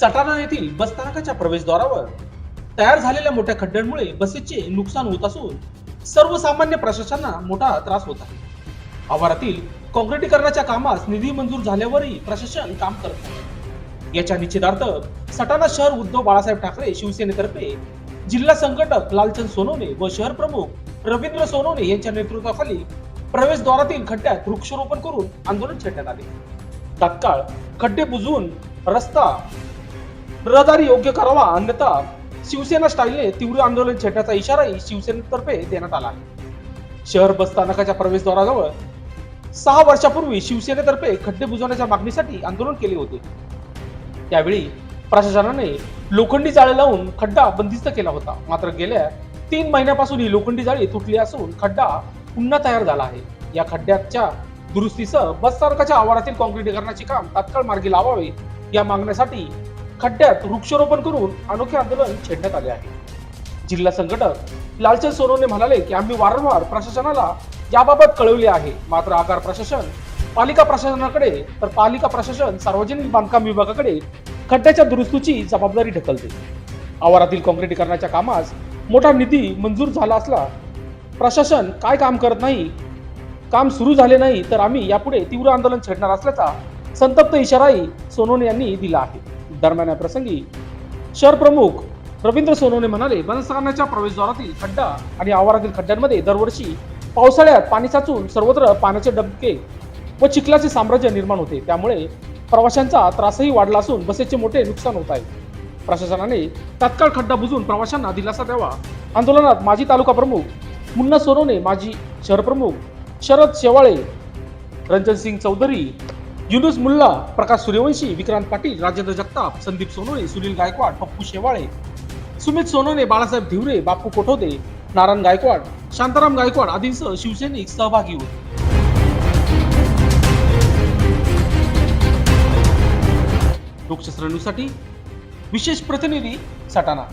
सटाणा येथील बसस्थानकाच्या प्रवेशद्वारावर तयार झालेल्या मोठ्या खड्ड्यांमुळे बसेसचे नुकसान होत असून सर्वसामान्य प्रशासनाला मोठा त्रास होत आहे. आवारातील काँक्रिटीकरणाच्या कामास निधी मंजूर झाल्यावरही प्रशासन काम करत नाही याच्या निश्चितार्थ सटाणा शहर उद्धव बाळासाहेब ठाकरे शिवसेनेतर्फे जिल्हा संघटक लालचंद सोनवणे व शहर प्रमुख रवींद्र सोनवणे यांच्या नेतृत्वाखाली प्रवेशद्वारातील खड्ड्यात वृक्षारोपण करून आंदोलन छेडण्यात आले. तत्काळ खड्डे बुजवून रस्ता रहदारी योग्य करावा अन्यथा शिवसेना स्टाईलने तीव्र आंदोलन छेडण्याचा इशाराही शिवसेनेतर्फे देण्यात आला आहे. शहर बस स्थानकाच्या प्रवेशद्वाराजवळ सहा वर्षापूर्वी शिवसेनेतर्फे खड्डे बुजवण्याच्या मागणीसाठी आंदोलन केले होते. त्यावेळी प्रशासनाने लोखंडी जाळे लावून खड्डा बंदिस्त केला होता. मात्र गेल्या तीन महिन्यापासून ही लोखंडी जाळी तुटली असून खड्डा पुन्हा तयार झाला आहे. या खड्ड्याच्या दुरुस्तीसह बस स्थानकाच्या आवारातील काँक्रिटीकरणाचे काम तात्काळ मार्गी लावावे या मागण्यासाठी खड्ड्यात वृक्षारोपण करून अनोखे आंदोलन छेडण्यात आले आहे. जिल्हा संघटक लालचंद सोनवणे म्हणाले की आम्ही वारंवार प्रशासनाला याबाबत कळवले आहे. मात्र आगार प्रशासन पालिका प्रशासनाकडे तर पालिका प्रशासन सार्वजनिक बांधकाम विभागाकडे खड्ड्याच्या दुरुस्तीची जबाबदारी ढकलते. आवारातील काँक्रिटीकरणाच्या कामास मोठा निधी मंजूर झाला असला प्रशासन काय काम करत नाही काम सुरू झाले नाही तर आम्ही यापुढे तीव्र आंदोलन छेडणार असल्याचा संतप्त इशाराही सोनोने यांनी दिला आहे. दरम्यान या प्रसंगी शहर प्रमुख रवींद्र सोनवणे म्हणाले बनस्थानाच्या प्रवेशद्वारातील खड्डा आणि आवारातील खड्ड्यांमध्ये दरवर्षी पावसाळ्यात पाणी साचून सर्वत्र पाण्याचे डबके व चिखलाचे साम्राज्य निर्माण होते. त्यामुळे प्रवाशांचा त्रासही वाढला असून बसेचे मोठे नुकसान होत आहे. प्रशासनाने तात्काळ खड्डा बुजून प्रवाशांना दिलासा द्यावा. आंदोलनात माजी तालुका प्रमुख मुन्ना सोनवणे माजी शहर प्रमुख शरद शेवाळे रंजन सिंग चौधरी युनुस मुल्ला प्रकाश सूर्यवंशी विक्रांत पाटील राजेंद्र जगताप संदीप सोनवणे सुनील गायकवाड पप्पू शेवाळे सुमित सोनोने बाळासाहेब धिवरे बापू कोठोदे नारायण गायकवाड शांताराम गायकवाड आदींसह शिवसैनिक सहभागी होते. लोकशास्त्र न्यूजसाठी विशेष प्रतिनिधी सटाणा.